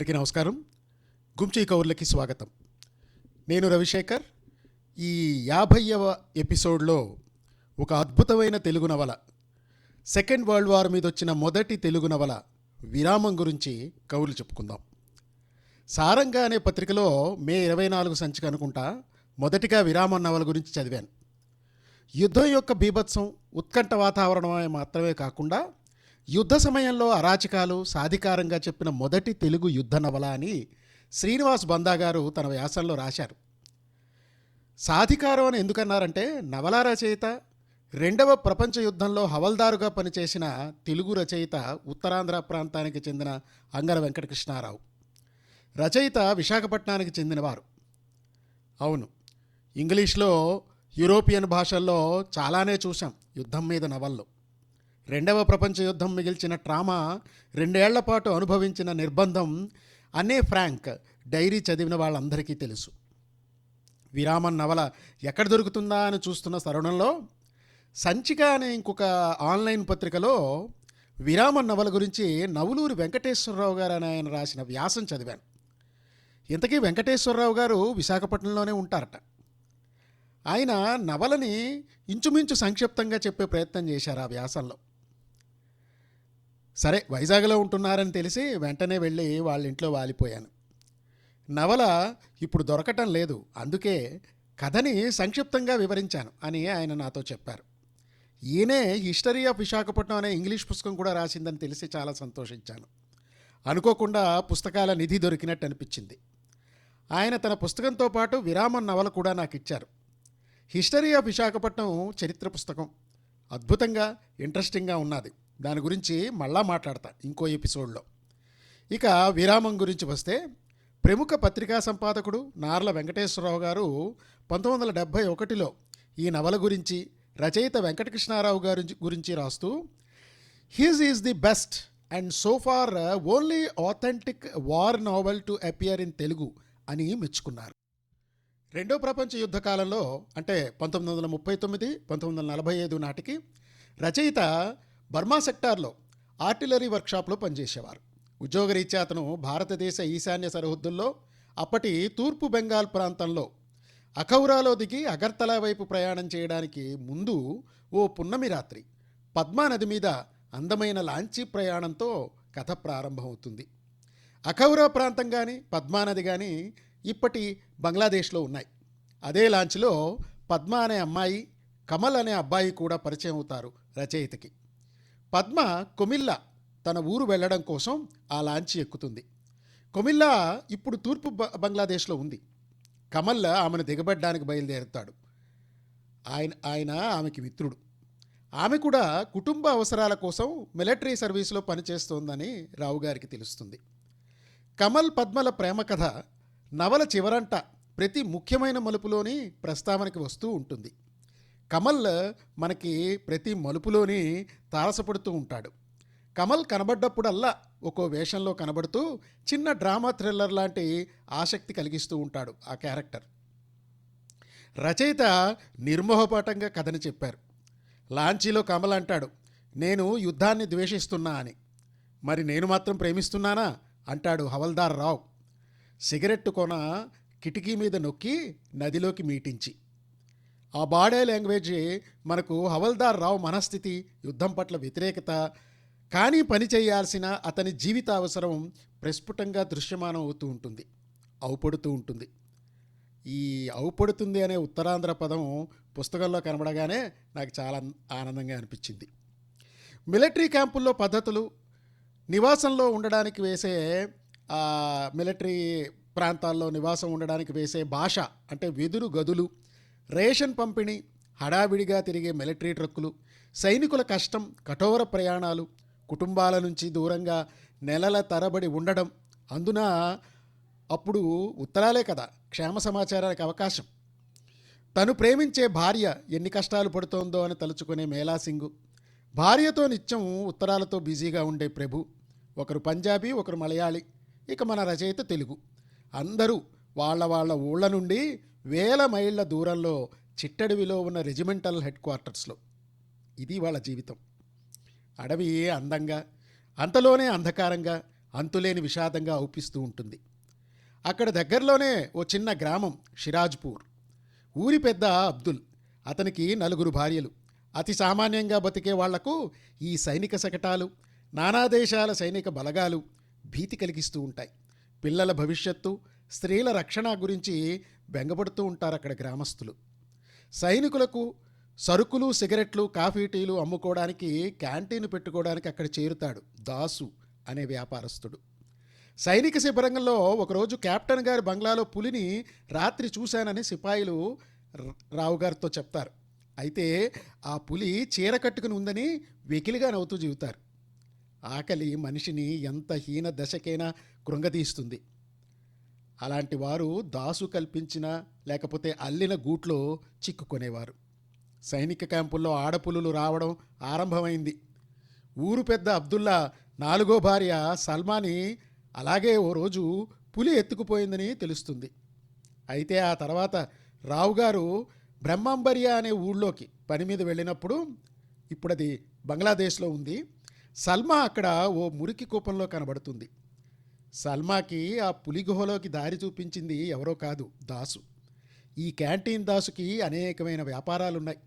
అందరికీ నమస్కారం. గుంచీ కౌర్లకి స్వాగతం. నేను రవిశేఖర్. ఈ యాభైవ ఎపిసోడ్లో ఒక అద్భుతమైన తెలుగు నవల సెకండ్ వరల్డ్ వార్ మీద వచ్చిన మొదటి తెలుగు నవల విరామం గురించి కవులు చెప్పుకుందాం. సారంగా అనే పత్రికలో మే ఇరవై నాలుగు సంచిక అనుకుంటా మొదటిగా విరామం నవల గురించి చదివాను. యుద్ధం యొక్క బీభత్సం ఉత్కంఠ వాతావరణమే మాత్రమే కాకుండా యుద్ధ సమయంలో అరాచకాలు సాధికారంగా చెప్పిన మొదటి తెలుగు యుద్ధ నవల అని శ్రీనివాస్ బందా గారు తన వ్యాసంలో రాశారు. సాధికారం అని ఎందుకన్నారంటే నవల రచయిత రెండవ ప్రపంచ యుద్ధంలో హవల్దారుగా పనిచేసిన తెలుగు రచయిత ఉత్తరాంధ్ర ప్రాంతానికి చెందిన అంగర వెంకటకృష్ణారావు. రచయిత విశాఖపట్నానికి చెందినవారు. అవును ఇంగ్లీష్లో యూరోపియన్ భాషల్లో చాలానే చూశాం యుద్ధం మీద నవల్లో. రెండవ ప్రపంచ యుద్ధం మిగిల్చిన ట్రామా రెండేళ్ళ పాటు అనుభవించిన నిర్బంధం అనే ఫ్రాంక్ డైరీ చదివిన వాళ్ళందరికీ తెలుసు. విరామన్ నవల ఎక్కడ దొరుకుతుందా అని చూస్తున్న తరుణంలో సంచిక అనే ఇంకొక ఆన్లైన్ పత్రికలో విరామన్ నవల గురించి నవలూరి వెంకటేశ్వరరావు గారు అని ఆయన రాసిన వ్యాసం చదివాను. ఇంతకీ వెంకటేశ్వరరావు గారు విశాఖపట్నంలోనే ఉంటారట. ఆయన నవలని ఇంచుమించు సంక్షిప్తంగా చెప్పే ప్రయత్నం చేశారు ఆ వ్యాసంలో. సరే వైజాగ్లో ఉంటున్నారని తెలిసి వెంటనే వెళ్ళి వాళ్ళ ఇంట్లో వాలిపోయాను. నవల ఇప్పుడు దొరకటం లేదు అందుకే కథని సంక్షిప్తంగా వివరించాను అని ఆయన నాతో చెప్పారు. ఈయనే హిస్టరీ ఆఫ్ విశాఖపట్నం అనే ఇంగ్లీష్ పుస్తకం కూడా రాసిందని తెలిసి చాలా సంతోషించాను. అనుకోకుండా పుస్తకాల నిధి దొరికినట్టు అనిపించింది. ఆయన తన పుస్తకంతో పాటు విరామం నవల కూడా నాకు ఇచ్చారు. హిస్టరీ ఆఫ్ విశాఖపట్నం చరిత్ర పుస్తకం. అద్భుతంగా ఇంట్రెస్టింగ్గా ఉన్నది. దాని గురించి మళ్ళా మాట్లాడతా ఇంకో ఎపిసోడ్లో. ఇక విరామం గురించి వస్తే ప్రముఖ పత్రికా సంపాదకుడు నార్ల వెంకటేశ్వరరావు గారు పంతొమ్మిది వందల డెబ్భై ఒకటిలో ఈ నవల గురించి రచయిత వెంకటకృష్ణారావు గారి గురించి రాస్తూ his is the best and so far only authentic war novel to appear in Telugu అని మెచ్చుకున్నారు. రెండో ప్రపంచ యుద్ధ కాలంలో అంటే పంతొమ్మిది వందల ముప్పై తొమ్మిది పంతొమ్మిది వందల నలభై ఐదు నాటికి రచయిత బర్మా సెక్టార్లో ఆర్టిలరీ వర్క్షాప్లో పనిచేసేవారు. ఉద్యోగరీత్యా అతను భారతదేశ ఈశాన్య సరిహద్దుల్లో అప్పటి తూర్పు బెంగాల్ ప్రాంతంలో అఖౌరాలో దిగి అగర్తలా వైపు ప్రయాణం చేయడానికి ముందు ఓ పున్నమి రాత్రి పద్మా నది మీద అందమైన లాంచీ ప్రయాణంతో కథ ప్రారంభమవుతుంది. అఖౌరా ప్రాంతం కానీ పద్మానది కానీ ఇప్పటి బంగ్లాదేశ్లో ఉన్నాయి. అదే లాంచ్లో పద్మ అనే అమ్మాయి కమల్ అనే అబ్బాయి కూడా పరిచయం అవుతారు రచయితకి. పద్మ కొమిల్లా తన ఊరు వెళ్ళడం కోసం ఆ లాంచి ఎక్కుతుంది. కొమిల్లా ఇప్పుడు తూర్పు బ- బంగ్లాదేశ్లో ఉంది. కమల్ ఆమెను దిగబడ్డానికి బయలుదేరుతాడు. ఆయన ఆయన ఆమెకి మిత్రుడు. ఆమె కూడా కుటుంబ అవసరాల కోసం మిలిటరీ సర్వీస్లో పనిచేస్తోందని రావు గారికి తెలుస్తుంది. కమల్ పద్మల ప్రేమ కథ నవల చివరంట ప్రతి ముఖ్యమైన మలుపులోని ప్రస్తావనకి వస్తూ ఉంటుంది. కమల్ మనకి ప్రతి మలుపులోని తారసపడుతూ ఉంటాడు. కమల్ కనబడ్డప్పుడల్లా ఒక్కో వేషంలో కనబడుతూ చిన్న డ్రామా థ్రిల్లర్ లాంటి ఆసక్తి కలిగిస్తూ ఉంటాడు ఆ క్యారెక్టర్. రచయిత నిర్మోహపాఠంగా కథని చెప్పారు. లాంచీలో కమల్ అంటాడు నేను యుద్ధాన్ని ద్వేషిస్తున్నా అని. మరి నేను మాత్రం ప్రేమిస్తున్నానా? అంటాడు హవల్దార్ రావు. సిగరెట్టు కొన కిటికీ మీద నొక్కి నదిలోకి మీటించి. ఆ బాడీ లాంగ్వేజ్ మనకు హవల్దార్ రావు మనస్థితి యుద్ధం పట్ల వ్యతిరేకత. కానీ పని చేయాల్సిన అతని జీవిత అవసరం ప్రస్ఫుటంగా దృశ్యమానం అవుతూ ఉంటుంది అవుపడుతూ ఉంటుంది. ఈ అవుపడుతుంది అనే ఉత్తరాంధ్ర పదం పుస్తకంలో కనబడగానే నాకు చాలా ఆనందంగా అనిపించింది. మిలిటరీ క్యాంపుల్లో పద్ధతులు నివాసంలో ఉండడానికి వేసే మిలిటరీ ప్రాంతాల్లో నివాసం ఉండడానికి వేసే భాష అంటే వెదురు గదులు రేషన్ పంపిణీ హడావిడిగా తిరిగే మిలిటరీ ట్రక్కులు సైనికుల కష్టం కఠోర ప్రయాణాలు కుటుంబాల నుంచి దూరంగా నెలల తరబడి ఉండడం అందున అప్పుడు ఉత్తరాలే కదా క్షేమ సమాచారానికి అవకాశం. తను ప్రేమించే భార్య ఎన్ని కష్టాలు పడుతోందో అని తలుచుకునే మేలాసింగు భార్యతో నిత్యం ఉత్తరాలతో బిజీగా ఉండే ప్రభు ఒకరు పంజాబీ ఒకరు మలయాళీ ఇక మన రచయిత తెలుగు. అందరూ వాళ్ళ వాళ్ళ ఊళ్ళ నుండి వేల మైళ్ళ దూరంలో చిట్టడవిలో ఉన్న రెజిమెంటల్ హెడ్ క్వార్టర్స్లో. ఇది వాళ్ళ జీవితం. అడవి అందంగా అంతలోనే అంధకారంగా అంతులేని విషాదంగా ఔపిస్తూ ఉంటుంది. అక్కడ దగ్గరలోనే ఓ చిన్న గ్రామం షిరాజ్పూర్. ఊరి పెద్ద అబ్దుల్ అతనికి నలుగురు భార్యలు. అతి సామాన్యంగా బతికే వాళ్ళకు ఈ సైనిక శకటాలు నానా దేశాల సైనిక బలగాలు భీతి కలిగిస్తూ ఉంటాయి. పిల్లల భవిష్యత్తు స్త్రీల రక్షణ గురించి బెంగపడుతూ ఉంటారు అక్కడ గ్రామస్తులు. సైనికులకు సరుకులు సిగరెట్లు కాఫీ టీలు అమ్ముకోవడానికి క్యాంటీన్ పెట్టుకోవడానికి అక్కడ చేరుతాడు దాసు అనే వ్యాపారస్తుడు. సైనిక శిబిరంగంలో ఒకరోజు కెప్టెన్ గారి బంగ్లాలో పులిని రాత్రి చూశానని సిపాయిలు రావు గారితో చెప్తారు. అయితే ఆ పులి చీర కట్టుకుని ఉందని వెకిలిగా నవ్వుతూ చెబుతారు ఆకలి మనిషిని ఎంత హీన దశకైనా కృంగతీస్తుంది అలాంటి వారు దాసు కల్పించిన లేకపోతే అల్లిన గూట్లో చిక్కుకునేవారు. సైనిక క్యాంపుల్లో ఆడపులులు రావడం ఆరంభమైంది. ఊరు పెద్ద అబ్దుల్లా నాలుగో భార్య సల్మాని అలాగే ఓ రోజు పులి ఎత్తుకుపోయిందని తెలుస్తుంది. అయితే ఆ తర్వాత రావు గారు బ్రహ్మంబరియా అనే ఊళ్ళోకి పని మీద వెళ్ళినప్పుడు ఇప్పుడు అది బంగ్లాదేశ్లో ఉంది. సల్మా అక్కడ ఓ మురికి కూపంలో కనబడుతుంది. సల్మాకి ఆ పులి గుహలోకి దారి చూపించింది ఎవరో కాదు దాసు. ఈ క్యాంటీన్ దాసుకి అనేకమైన వ్యాపారాలున్నాయి.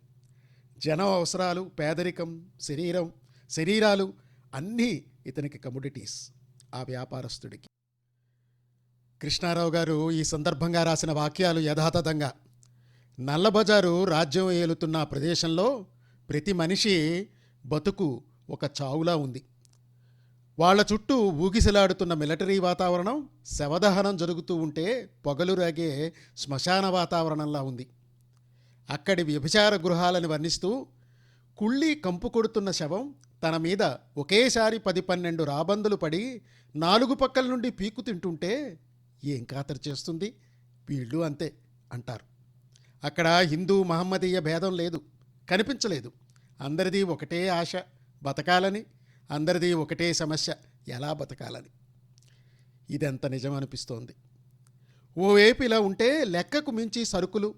జనం అవసరాలు పేదరికం శరీరం శరీరాలు అన్నీ ఇతనికి కమోడిటీస్ ఆ వ్యాపారస్తుడికి. కృష్ణారావు గారు ఈ సందర్భంగా రాసిన వాక్యాలు యథాతథంగా నల్లబజారు రాజ్యం ఏలుతున్న ప్రదేశంలో ప్రతి మనిషి బతుకు ఒక చావులా ఉంది. వాళ్ళ చుట్టూ ఊగిసలాడుతున్న మిలిటరీ వాతావరణం శవదహనం జరుగుతూ ఉంటే పొగలు రాగే శ్మశాన వాతావరణంలా ఉంది. అక్కడి వ్యభిచార గృహాలను వర్ణిస్తూ కుళ్ళి కంపు కొడుతున్న శవం తన మీద ఒకేసారి పది పన్నెండు రాబందులు పడి నాలుగు పక్కల నుండి పీకు తింటుంటే ఏం ఖాతరు చేస్తుంది? వీళ్ళు అంతే అంటారు. అక్కడ హిందూ మహమ్మదీయ భేదం లేదు. కనిపించలేదు. అందరిది ఒకటే ఆశ బతకాలని అందరిది ఒకటే సమస్య ఎలా బతకాలని? ఇదెంత నిజమనిపిస్తోంది. ఓవైపు ఇలా ఉంటే లెక్కకు మించి సరుకులు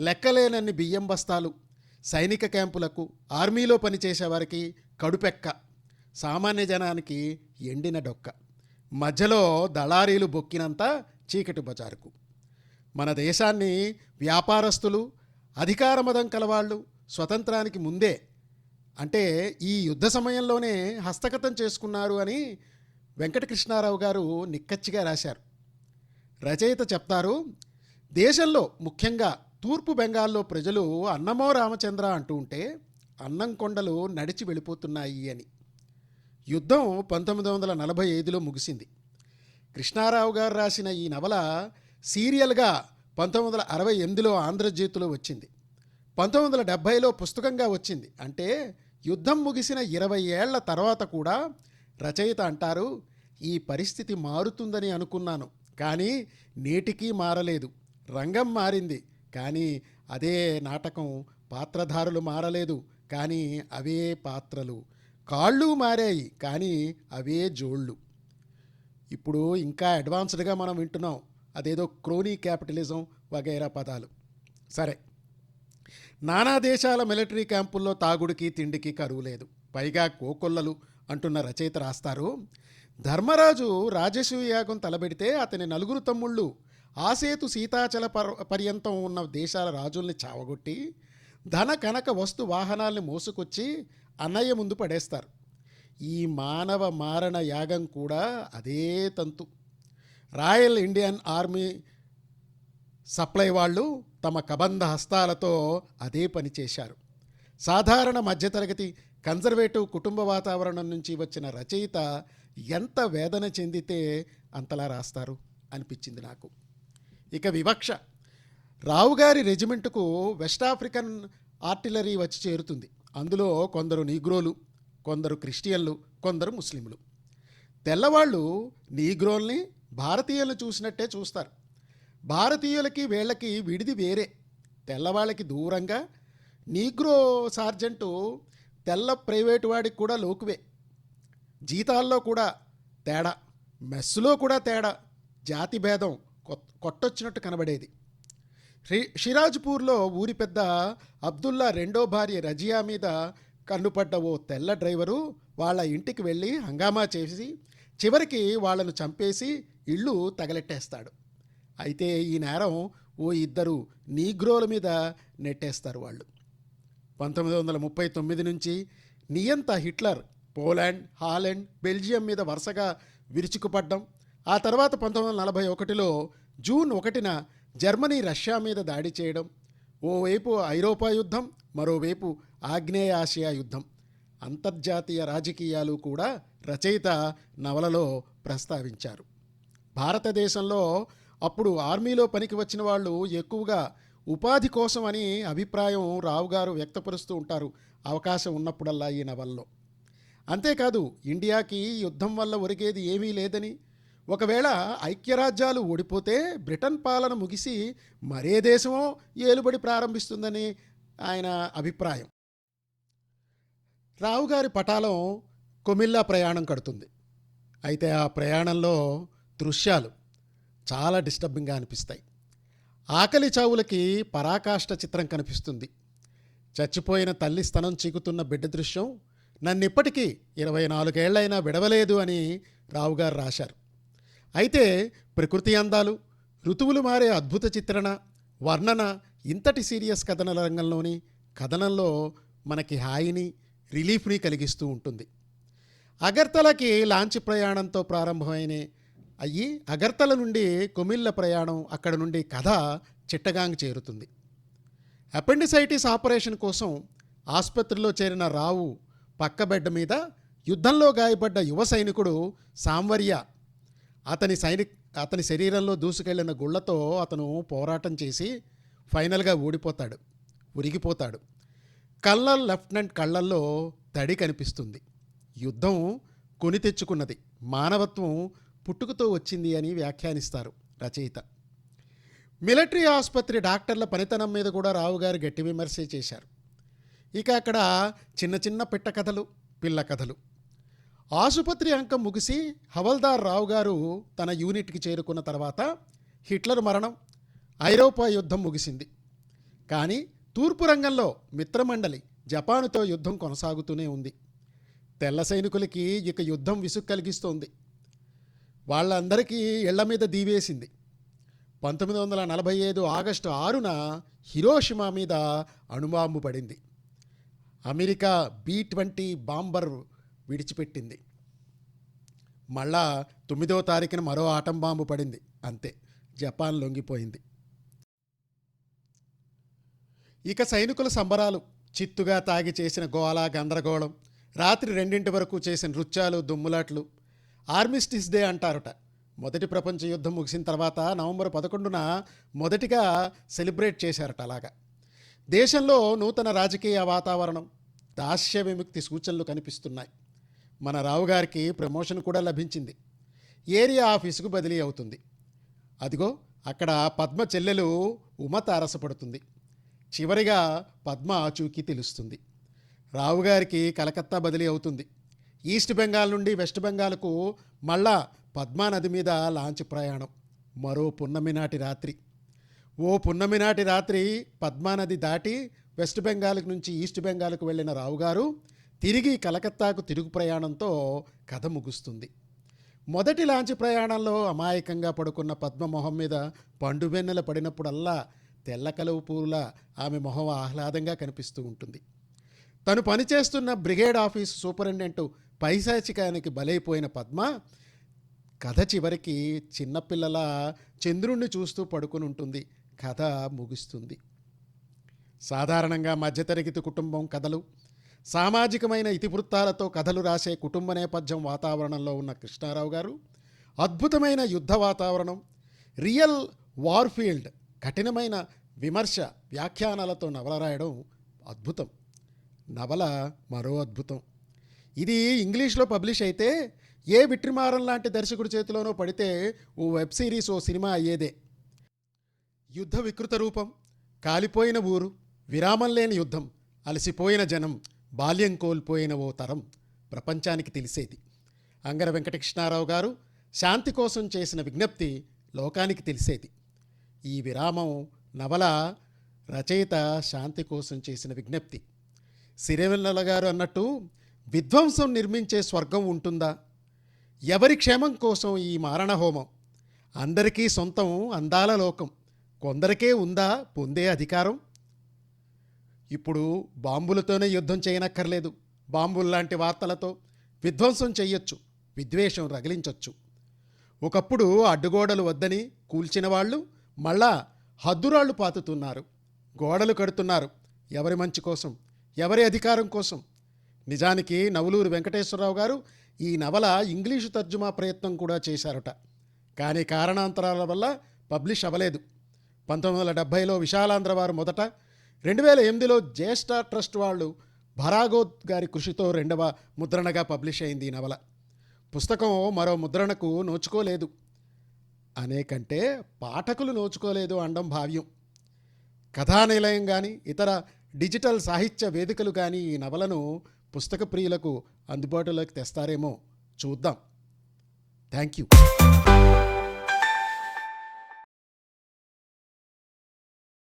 లెక్కలేనన్ని బియ్యం బస్తాలు సైనిక క్యాంపులకు ఆర్మీలో పనిచేసేవారికి కడుపెక్క సామాన్య జనానికి ఎండిన డొక్క మధ్యలో దళారీలు బొక్కినంత చీకటి బజారుకు. మన దేశాన్ని వ్యాపారస్తులు అధికార మదం కలవాళ్ళు స్వతంత్రానికి ముందే అంటే ఈ యుద్ధ సమయంలోనే హస్తగతం చేసుకున్నారు అని వెంకటకృష్ణారావు గారు నిక్కచ్చిగా రాశారు. రచయిత చెప్తారు దేశంలో ముఖ్యంగా తూర్పు బెంగాల్లో ప్రజలు అన్నమో రామచంద్ర అంటూ ఉంటే అన్నం కొండలు నడిచి వెళ్ళిపోతున్నాయి అని. యుద్ధం పంతొమ్మిది వందల నలభై ఐదులో ముగిసింది. కృష్ణారావు గారు రాసిన ఈ నవల సీరియల్గా పంతొమ్మిది వందల అరవై ఎనిమిదిలో ఆంధ్రజ్యోతిలో వచ్చింది. పంతొమ్మిది వందల డెబ్భైలో పుస్తకంగా వచ్చింది. అంటే యుద్ధం ముగిసిన ఇరవై ఏళ్ళ తర్వాత కూడా రచయిత అంటారు ఈ పరిస్థితి మారుతుందని అనుకున్నాను కానీ నేటికీ మారలేదు. రంగం మారింది కానీ అదే నాటకం పాత్రధారులు మారలేదు కానీ అవే పాత్రలు. కాళ్ళు మారాయి కానీ అవే జోళ్ళు. ఇప్పుడు ఇంకా అడ్వాన్స్డ్గా మనం వింటున్నాం అదేదో క్రోనీ క్యాపిటలిజం వగైరా పదాలు. సరే. నానా దేశాల మిలిటరీ క్యాంపుల్లో తాగుడికి తిండికి కరువు లేదు. పైగా కోకొల్లలు అంటున్న రచయిత రాస్తారు ధర్మరాజు రాజసూయ యాగం తలబెడితే అతని నలుగురు తమ్ముళ్ళు ఆసేతు సీతాచల పర్ పర్యంతం ఉన్న దేశాల రాజుల్ని చావగొట్టి ధన కనక వస్తు వాహనాల్ని మోసుకొచ్చి అన్నయ్య ముందు పడేస్తారు. ఈ మానవ మారణ యాగం కూడా అదే తంతు. రాయల్ ఇండియన్ ఆర్మీ సప్లై వాళ్ళు తమ కబంధ హస్తాలతో అదే పని చేశారు. సాధారణ మధ్యతరగతి కన్జర్వేటివ్ కుటుంబ వాతావరణం నుంచి వచ్చిన రచయిత ఎంత వేదన చెందితే అంతలా రాస్తారు అనిపించింది నాకు. ఇక వివక్ష. రావుగారి రెజిమెంటుకు వెస్ట్ ఆఫ్రికన్ ఆర్టిలరీ వచ్చి చేరుతుంది. అందులో కొందరు నీగ్రోలు కొందరు క్రిస్టియన్లు కొందరు ముస్లింలు. తెల్లవాళ్ళు నీగ్రోల్ని భారతీయులను చూసినట్టే చూస్తారు. భారతీయులకి వీళ్ళకి విడిది వేరే. తెల్లవాళ్ళకి దూరంగా నీగ్రో సార్జెంటు తెల్ల ప్రైవేటు వాడికి కూడా లోకువే. జీతాల్లో కూడా తేడా మెస్సులో కూడా తేడా జాతి భేదం కొట్టొచ్చినట్టు కనబడేది. షిరాజ్పూర్లో ఊరి పెద్ద అబ్దుల్లా రెండో భార్య రజియా మీద కన్నుపడ్డ ఓ తెల్ల డ్రైవరు వాళ్ళ ఇంటికి వెళ్ళి హంగామా చేసి చివరికి వాళ్ళను చంపేసి ఇళ్ళు తగలెట్టేస్తాడు. అయితే ఈ నేరం ఓ ఇద్దరు నీగ్రోల మీద నెట్టేస్తారు వాళ్ళు. పంతొమ్మిది వందల ముప్పై తొమ్మిది నుంచి నియంత హిట్లర్ పోలాండ్ హాలెండ్ బెల్జియం మీద వరుసగా విరుచుకుపడ్డం ఆ తర్వాత పంతొమ్మిది వందల నలభై ఒకటిలో జూన్ ఒకటిన జర్మనీ రష్యా మీద దాడి చేయడం ఓవైపు ఐరోపా యుద్ధం మరోవైపు ఆగ్నేయాసియా యుద్ధం. అంతర్జాతీయ రాజకీయాలు కూడా రచయిత నవలలో ప్రస్తావించారు. భారతదేశంలో అప్పుడు ఆర్మీలో పనికి వచ్చిన వాళ్ళు ఎక్కువగా ఉపాధి కోసం అని అభిప్రాయం రావు గారు వ్యక్తపరుస్తూ ఉంటారు. అవకాశం ఉన్నప్పుడల్లా ఈ నవల్లో. అంతేకాదు ఇండియాకి యుద్ధం వల్ల ఒరిగేది ఏమీ లేదని. ఒకవేళ ఐక్యరాజ్యాలు ఓడిపోతే బ్రిటన్ పాలన ముగిసి మరే దేశమో ఏలుబడి ప్రారంభిస్తుందని ఆయన అభిప్రాయం. రావు గారి పటాలం కొమిల్లా ప్రయాణం కడుతుంది. అయితే ఆ ప్రయాణంలో దృశ్యాలు చాలా డిస్టర్బింగ్గా అనిపిస్తాయి. ఆకలి చావులకి పరాకాష్ట చిత్రం కనిపిస్తుంది. చచ్చిపోయిన తల్లి స్తనం చీకుతున్న బిడ్డ దృశ్యం నన్నిప్పటికీ ఇరవై నాలుగేళ్ళైనా విడవలేదు అని రావుగారు రాశారు. అయితే ప్రకృతి అందాలు ఋతువులు మారే అద్భుత చిత్రణ వర్ణన ఇంతటి సీరియస్ కథనల రంగంలోని కథనంలో మనకి హాయిని రిలీఫ్ని కలిగిస్తూ ఉంటుంది. అగర్తలకి లాంచ్ ప్రయాణంతో ప్రారంభమైన అయ్యి అగర్తల నుండి కొమిళ్ళ ప్రయాణం అక్కడ నుండి కథ చిట్టగాంగ్ చేరుతుంది. అపెండిసైటిస్ ఆపరేషన్ కోసం ఆసుపత్రిలో చేరిన రావు పక్క బెడ్ మీద యుద్ధంలో గాయపడ్డ యువ సైనికుడు సాంవర్య అతని సైనిక్ అతని శరీరంలో దూసుకెళ్ళిన గుళ్ళతో అతను పోరాటం చేసి ఫైనల్గా ఊడిపోతాడు ఉరిగిపోతాడు. కళ్ళ లెఫ్టినెంట్ కళ్ళల్లో తడి కనిపిస్తుంది. యుద్ధం కొని తెచ్చుకున్నది. మానవత్వం పుట్టుకతో వచ్చింది అని వ్యాఖ్యానిస్తారు రచయిత. మిలిటరీ ఆసుపత్రి డాక్టర్ల పనితనం మీద కూడా రావు గారు గట్టి విమర్శ చేశారు. ఇక అక్కడ చిన్న చిన్న పిట్ట కథలు పిల్ల కథలు. ఆసుపత్రి అంకం ముగిసి హవల్దార్ రావు గారు తన యూనిట్కి చేరుకున్న తర్వాత హిట్లర్ మరణం ఐరోపా యుద్ధం ముగిసింది. కానీ తూర్పు రంగంలో మిత్రమండలి జపానుతో యుద్ధం కొనసాగుతూనే ఉంది. తెల్ల సైనికులకి ఇక యుద్ధం విసుగు కలిగిస్తోంది. వాళ్ళందరికీ ఇళ్ళ మీద దీవేసింది. పంతొమ్మిది వందల నలభై ఐదు ఆగస్టు ఆరున హిరోషిమా మీద అణుబాంబు పడింది. అమెరికా బి ట్వంటీ బాంబర్ విడిచిపెట్టింది. మళ్ళా తొమ్మిదో తారీఖున మరో ఆటం బాంబు పడింది. అంతే జపాన్ లొంగిపోయింది. ఇక సైనికుల సంబరాలు చిత్తుగా తాగి చేసిన గోళ గందరగోళం రాత్రి రెండింటి వరకు చేసిన నృత్యాలు దుమ్ములాట్లు ఆర్మిస్టిస్ డే అంటారట. మొదటి ప్రపంచ యుద్ధం ముగిసిన తర్వాత నవంబర్ పదకొండున మొదటిగా సెలబ్రేట్ చేశారట అలాగా. దేశంలో నూతన రాజకీయ వాతావరణం దాస్య విముక్తి సూచనలు కనిపిస్తున్నాయి. మన రావు గారికి ప్రమోషన్ కూడా లభించింది. ఏరియా ఆఫీసుకు బదిలీ అవుతుంది. అదిగో అక్కడ పద్మ చెల్లెలు ఉమ తారసపడుతుంది. చివరిగా పద్మ ఆచూకీ తెలుస్తుంది. రావుగారికి కలకత్తా బదిలీ అవుతుంది. ఈస్ట్ బెంగాల్ నుండి వెస్ట్ బెంగాల్కు మళ్ళా పద్మానది మీద లాంచ్ ప్రయాణం. మరో పున్నమి నాటి రాత్రి. ఓ పున్నమి నాటి రాత్రి పద్మానది దాటి వెస్ట్ బెంగాల్ నుంచి ఈస్ట్ బెంగాల్కు వెళ్ళిన రావుగారు తిరిగి కలకత్తాకు తిరుగు ప్రయాణంతో కథ ముగుస్తుంది. మొదటి లాంచ్ ప్రయాణంలో అమాయకంగా పడుకున్న పద్మ మొహం మీద పండువెన్నెల పడినప్పుడల్లా తెల్ల కలువు పూల ఆమె మొహం ఆహ్లాదంగా కనిపిస్తూ ఉంటుంది. తను పనిచేస్తున్న బ్రిగేడ్ ఆఫీస్ సూపరింటెండెంట్ పైశాచికానికి బలైపోయిన పద్మ కథ చివరికి చిన్నపిల్లల చంద్రుణ్ణి చూస్తూ పడుకుని ఉంటుంది. కథ ముగుస్తుంది. సాధారణంగా మధ్యతరగతి కుటుంబం కథలు సామాజికమైన ఇతివృత్తాలతో కథలు రాసే కుటుంబ నేపథ్యం వాతావరణంలో ఉన్న కృష్ణారావు గారు అద్భుతమైన యుద్ధ వాతావరణం రియల్ వార్ఫీల్డ్ కఠినమైన విమర్శ వ్యాఖ్యానాలతో నవల రాయడం అద్భుతం. నవల మరో అద్భుతం. ఇది ఇంగ్లీష్లో పబ్లిష్ అయితే ఏ విట్రిమారం లాంటి దర్శకుడి చేతిలోనో పడితే ఓ వెబ్ సిరీస్ ఓ సినిమా అయ్యేదే. యుద్ధ వికృత రూపం కాలిపోయిన ఊరు విరామం లేని యుద్ధం అలసిపోయిన జనం బాల్యం కోల్పోయిన ఓ తరం ప్రపంచానికి తెలిసేది. అంగర వెంకటకృష్ణారావు గారు శాంతి కోసం చేసిన విజ్ఞప్తి లోకానికి తెలిసేది. ఈ విరామం నవల రచయిత శాంతి కోసం చేసిన విజ్ఞప్తి. సిరివెన్నెల గారు అన్నట్టు విధ్వంసం నిర్మించే స్వర్గం ఉంటుందా? ఎవరి క్షేమం కోసం ఈ మారణ హోమం అందరికీ సొంతం అందాల లోకం. కొందరికే ఉందా పొందే అధికారం? ఇప్పుడు బాంబులతోనే యుద్ధం చేయనక్కర్లేదు. బాంబుల్లాంటి వార్తలతో విధ్వంసం చెయ్యొచ్చు విద్వేషం రగిలించొచ్చు. ఒకప్పుడు అడ్డుగోడలు వద్దని కూల్చిన వాళ్ళు మళ్ళా హద్దురాళ్ళు పాతుతున్నారు. గోడలు కడుతున్నారు. ఎవరి మంచి కోసం? ఎవరి అధికారం కోసం? నిజానికి నవలూరు వెంకటేశ్వరరావు గారు ఈ నవల ఇంగ్లీషు తర్జుమా ప్రయత్నం కూడా చేశారట. కానీ కారణాంతరాల వల్ల పబ్లిష్ అవ్వలేదు. పంతొమ్మిది వందల డెబ్భైలో విశాలాంధ్ర వారు మొదట రెండు వేల ఎనిమిదిలో జ్యేష్ఠ ట్రస్ట్ వాళ్ళు భరాగోత్ గారి కృషితో రెండవ ముద్రణగా పబ్లిష్ అయింది ఈ నవల. పుస్తకం మరో ముద్రణకు నోచుకోలేదు. అనేకంటే పాఠకులు నోచుకోలేదు అనడం భావ్యం. కథానిలయం కానీ ఇతర డిజిటల్ సాహిత్య వేదికలు కానీ ఈ నవలను పుస్తక ప్రియులకు అందుబాటులోకి తెస్తారేమో చూద్దాం. Thank you